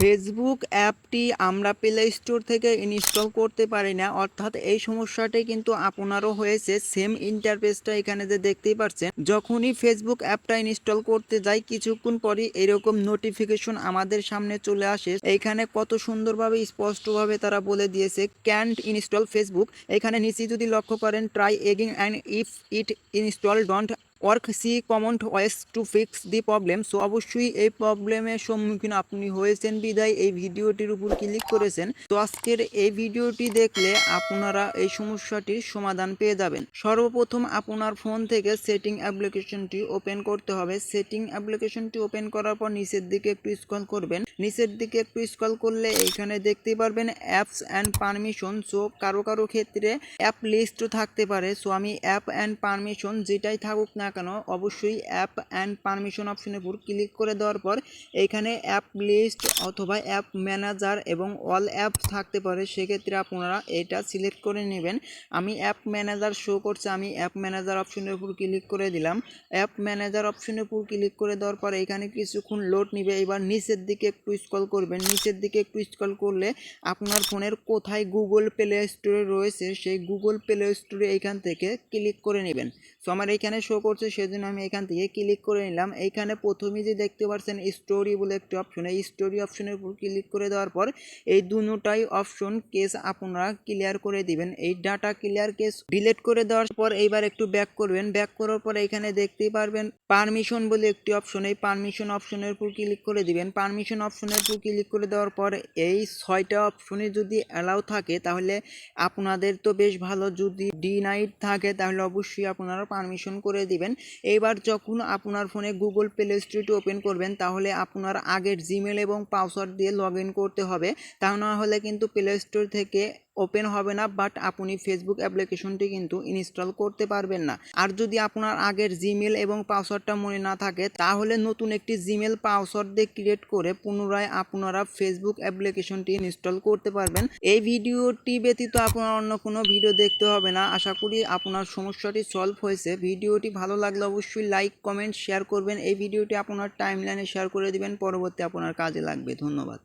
Facebook অ্যাপটি আমরা play store থেকে ইনস্টল করতে পারি না। অর্থাৎ এই সমস্যাটাই কিন্তু আপনারও হয়েছে। সেম ইন্টারফেসটা এখানে যে দেখতেই পাচ্ছেন, যখনই ফেসবুক অ্যাপটা ইনস্টল করতে যাই, কিছুক্ষণ পরই এরকম নোটিফিকেশন আমাদের সামনে চলে আসে। এইখানে কত সুন্দরভাবে, স্পষ্টভাবে তারা বলে দিয়েছে ক্যান্ট ইনস্টল ফেসবুক এখানে নিচে যদি লক্ষ্য করেন try again and if it install don't work see common ways to fix the problem so অবশ্যই এই প্রবলেমের সম্মুখীন আপনি হয়েছেন। বিদায়, এই ভিডিওটির উপর ক্লিক করেছেন। তো, আজকের এই ভিডিওটি দেখলে আপনারা এই সমস্যাটির সমাধান পেয়ে যাবেন। সর্বপ্রথম আপনার ফোন থেকে সেটিং অ্যাপ্লিকেশনটি ওপেন করতে হবে। সেটিং অ্যাপ্লিকেশনটি ওপেন করার পর নিচের দিকে একটু স্ক্রল করবেন। নিচের দিকে একটু স্ক্রল করলে এখানে দেখতে পারবেন অ্যাপস অ্যান্ড পারমিশন সো কারও কারও ক্ষেত্রে অ্যাপ লিস্টও থাকতে পারে। সো আমি অ্যাপ অ্যান্ড পারমিশন যেটাই থাকুক না কেন, অবশ্যই অ্যাপ অ্যান্ড পারমিশন অপশনের উপর ক্লিক করে দেওয়ার পর এখানে অ্যাপ লিস্ট অথবা অ্যাপ ম্যানেজার এবং অল অ্যাপ থাকতে পারে। সেক্ষেত্রে আপনারা এটা সিলেক্ট করে নেবেন। আমি অ্যাপ ম্যানেজার শো করছে, আমি অ্যাপ ম্যানেজার অপশনের উপর ক্লিক করে দিলাম। অ্যাপ ম্যানেজার অপশনের উপর ক্লিক করে দেওয়ার পর এখানে কিছুক্ষণ লোড নিবে। এবার নিচের দিকে একটু স্ক্রল করবেন। নিচের দিকে একটু স্ক্রল করলে আপনার ফোনের কোথায় গুগল প্লে স্টোরে রয়েছে, সেই গুগল প্লে স্টোরে এইখান থেকে ক্লিক করে নেবেন। সো আমার এখানে শো করছে, সেজন্য আমি এখান থেকে ক্লিক করে নিলাম। এইখানে প্রথমেই যে দেখতে পাচ্ছেন স্টোরি বলে একটি অপশন এই স্টোরি অপশনের উপর ক্লিক করে দেওয়ার পর এই দুটাই অপশন কেস আপনারা ক্লিয়ার করে দিবেন। এই ডাটা ক্লিয়ার কেস ডিলিট করে দেওয়ার পর এইবার একটু ব্যাক করবেন। ব্যাক করার পর এখানে দেখতেই পারবেন পারমিশন বলে একটি অপশন এই পারমিশন অপশনের উপর ক্লিক করে দিবেন। পারমিশন অপশনের উপর ক্লিক করে দেওয়ার পর এই ছয়টা অপশনে যদি অ্যালাউ থাকে, তাহলে আপনাদের তো বেশ ভালো। যদি ডিনাইট থাকে, তাহলে অবশ্যই আপনারা পারমিশন করে দিবেন। এইবার যখন আপনার ফোনে গুগল প্লে স্টোরটি ওপেন করবেন, তাহলে আপনার আগের জিমেল এবং পাসওয়ার্ড দিয়ে লগ করতে হবে। তা না হলে কিন্তু প্লে স্টোর থেকে ওপেন হবে না বাট আপনি ফেসবুক অ্যাপ্লিকেশনটি কিন্তু ইনস্টল করতে পারবেন না। আর যদি আপনার আগের জিমেল এবং পাসওয়ার্ডটা মনে না থাকে, তাহলে নতুন একটি জিমেল পাসওয়ার্ড দিয়ে ক্রিয়েট করে পুনরায় আপনারা ফেসবুক অ্যাপ্লিকেশনটি ইনস্টল করতে পারবেন। এই ভিডিওটি ব্যতীত আপনার অন্য কোনো ভিডিও দেখতে হবে না। আশা করি আপনার সমস্যাটি সলভ হয়েছে। ভিডিওটি ভালো লাগলে অবশ্যই লাইক কমেন্ট শেয়ার করবেন। এই ভিডিওটি আপনার টাইমলাইনে শেয়ার করে দিবেন। পরবর্তী আপনার কাজে লাগবে। ধন্যবাদ।